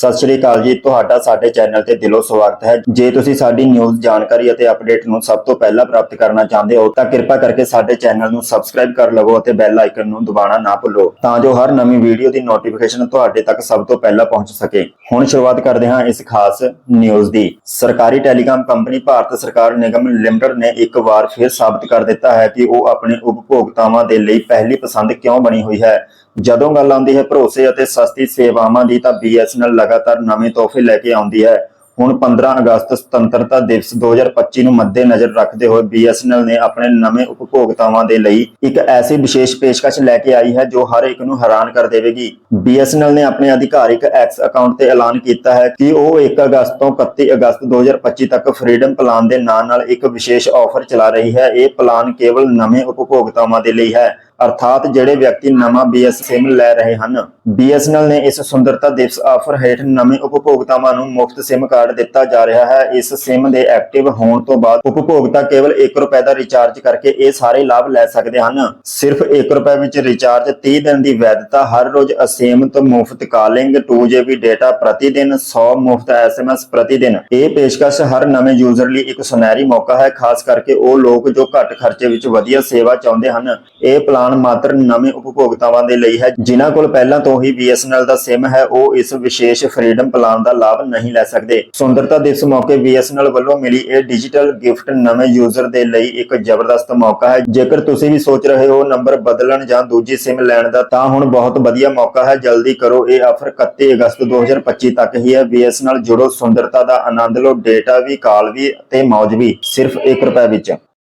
ਸਤਿ ਸ਼੍ਰੀ ਅਕਾਲ ਜੀ, ਤੁਹਾਡਾ ਸਾਡੇ ਚੈਨਲ ਤੇ ਦਿਲੋਂ ਸਵਾਗਤ ਹੈ। ਜੇ ਤੁਸੀਂ ਸਾਡੀ ਨਿਊਜ਼ ਜਾਣਕਾਰੀ ਅਤੇ ਅਪਡੇਟ ਨੂੰ ਸਭ ਤੋਂ ਪਹਿਲਾਂ ਪ੍ਰਾਪਤ ਕਰਨਾ ਚਾਹੁੰਦੇ ਹੋ, ਤਾਂ ਕਿਰਪਾ ਕਰਕੇ ਸਾਡੇ ਚੈਨਲ ਨੂੰ ਸਬਸਕ੍ਰਾਈਬ ਕਰ ਲਵੋ ਅਤੇ ਬੈਲ ਆਈਕਨ ਨੂੰ ਦਬਾਉਣਾ ਨਾ ਭੁੱਲੋ, ਤਾਂ ਜੋ ਹਰ ਨਵੀਂ ਵੀਡੀਓ ਦੀ ਨੋਟੀਫਿਕੇਸ਼ਨ ਤੁਹਾਡੇ ਤੱਕ ਸਭ ਤੋਂ ਪਹਿਲਾਂ ਪਹੁੰਚ ਸਕੇ। ਹੁਣ ਸ਼ੁਰੂਆਤ ਕਰਦੇ ਹਾਂ ਇਸ ਖਾਸ ਨਿਊਜ਼ ਦੀ। ਸਰਕਾਰੀ ਟੈਲੀਕਾਮ ਕੰਪਨੀ ਭਾਰਤ ਸਰਕਾਰ ਨਿਗਮ ਲਿਮਟਿਡ ਨੇ ਇੱਕ ਵਾਰ ਫਿਰ ਸਾਬਤ ਕਰ ਦਿੱਤਾ ਹੈ ਕਿ ਉਹ ਆਪਣੇ ਉਪਭੋਗਤਾਵਾਂ ਦੇ ਲਈ ਪਹਿਲੀ ਪਸੰਦ ਕਿਉਂ ਬਣੀ ਹੋਈ ਹੈ। ਜਦੋਂ ਗੱਲ ਆਉਂਦੀ ਹੈ ਭਰੋਸੇ ਅਤੇ ਸਸਤੀ ਸੇਵਾਵਾਂ ਦੀ, ਤਾਂ BSNL ਲਗਾਤਾਰ ਨਵੇਂ ਤੋਹਫੇ ਲੈ ਕੇ ਆਉਂਦੀ ਹੈ। ਹੁਣ 15 ਅਗਸਤ ਸੁਤੰਤਰਤਾ ਦਿਵਸ 2025 ਨੂੰ ਮੱਦੇਨਜ਼ਰ ਰੱਖਦੇ ਹੋਏ BSNL ਨੇ ਆਪਣੇ ਨਵੇਂ ਉਪਭੋਗਤਾਵਾਂ ਦੇ ਲਈ ਇੱਕ ਐਸੀ ਵਿਸ਼ੇਸ਼ ਪੇਸ਼ਕਸ਼ ਲੈ ਕੇ ਆਈ ਹੈ ਜੋ ਹਰ ਇੱਕ ਨੂੰ ਹੈਰਾਨ ਕਰ ਦੇਵੇਗੀ। BSNL ਨੇ ਆਪਣੇ ਆਧਿਕਾਰਿਕ ਐਕਸ ਅਕਾਊਂਟ ਤੇ ਐਲਾਨ ਕੀਤਾ ਹੈ ਕਿ ਉਹ 1 ਅਗਸਤ ਤੋਂ 31 ਅਗਸਤ 2025 ਤੱਕ ਫ੍ਰੀडम ਪਲਾਨ ਦੇ ਨਾਂ ਨਾਲ ਇੱਕ ਵਿਸ਼ੇਸ਼ ਆਫਰ ਚਲਾ ਰਹੀ ਹੈ। ਇਹ ਪਲਾਨ ਕੇਵਲ ਨਵੇਂ ਉਪਭੋਗਤਾਵਾਂ ਦੇ ਲਈ ਹੈ, ਅਰਥਾਤ ਜਿਹੜੇ ਵਿਅਕਤੀ ਨਵਾਂ BS SIM ਲੈ ਰਹੇ ਹਨ। BSNL ਨੇ ਇਸ ਸੁੰਦਰਤਾ ਦਿਵਸ ਆਫਰ ਹੇਠ ਨਵੇਂ ਉਪਭੋਗਤਾਵਾਂ ਨੂੰ ਮੁਫਤ SIM ਕਾਰਡ ਦਿੱਤਾ ਜਾ ਰਿਹਾ ਹੈ। ਇਸ SIM ਦੇ ਐਕਟਿਵ ਹੋਣ ਤੋਂ ਬਾਅਦ ਉਪਭੋਗਤਾ ਕੇਵਲ 1 ਰੁਪਏ ਦਾ ਰਿਚਾਰਜ ਕਰਕੇ ਇਹ ਸਾਰੇ ਲਾਭ ਲੈ ਸਕਦੇ ਹਨ। ਸਿਰਫ 1 ਰੁਪਏ ਵਿੱਚ ਰਿਚਾਰਜ 30 ਦਿਨ ਦੀ ਵੈਧਤਾ ਹਰ ਰੋਜ਼ ਅਸੀਮਤ ਮੁਫਤ ਕਾਲਿੰਗ 2GB ਡੇਟਾ ਪ੍ਰਤੀ ਦਿਨ 100 ਮੁਫਤ SMS ਪ੍ਰਤੀ ਦਿਨ ਇਹ ਪੇਸ਼ਕਸ਼ ਹਰ ਨਵੇਂ ਯੂਜ਼ਰ ਲਈ ਇੱਕ ਸੁਨਹਿਰੀ ਮੌਕਾ ਹੈ, ਖਾਸ ਕਰਕੇ ਉਹ ਲੋਕ ਜੋ ਘੱਟ ਖਰਚੇ ਵਿੱਚ ਵਧੀਆ ਸੇਵਾ ਚਾਹੁੰਦੇ ਹਨ। ਇਹ ਪਲਾਨ ਮਾਤਰ ਨਵੇਂ ਉਪਭੋਗਤਾਵਾਂ ਦੇ ਲਈ ਹੈ। ਜਿਨ੍ਹਾਂ ਕੋਲ ਪਹਿਲਾਂ ਤੋਂ ਹੀ BSNL ਦਾ SIM ਹੈ, ਉਹ ਇਸ ਵਿਸ਼ੇਸ਼ ਫ੍ਰੀडम ਪਲਾਨ ਦਾ ਲਾਭ ਨਹੀਂ ਲੈ ਸਕਦੇ। ਸੁੰਦਰਤਾ ਦਿਵਸ ਮੌਕੇ BSNL ਵੱਲੋਂ ਮਿਲੀ ਇਹ ਡਿਜੀਟਲ ਗਿਫਟ ਨਵੇਂ ਯੂਜ਼ਰ ਦੇ ਲਈ ਇੱਕ ਜ਼ਬਰਦਸਤ ਮੌਕਾ ਹੈ। ਜੇਕਰ ਤੁਸੀਂ ਵੀ ਸੋਚ ਰਹੇ ਹੋ ਨੰਬਰ ਬਦਲਣ ਜਾਂ ਦੂਜੀ SIM ਲੈਣ ਦਾ, ਤਾਂ ਹੁਣ ਬਹੁਤ ਵਧੀਆ ਮੌਕਾ ਹੈ। ਜਲਦੀ ਕਰੋ, ਇਹ ਆਫਰ 31 ਅਗਸਤ 2025 ਤੱਕ ਹੀ ਹੈ। BSNL ਜੁੜੋ, ਸੁੰਦਰਤਾ ਦਾ ਆਨੰਦ ਲਓ ਡੇਟਾ ਵੀ, ਕਾਲ ਵੀ ਤੇ ਮੌਜ ਵੀ, ਸਿਰਫ 1 ਰੁਪਏ ਵਿੱਚ।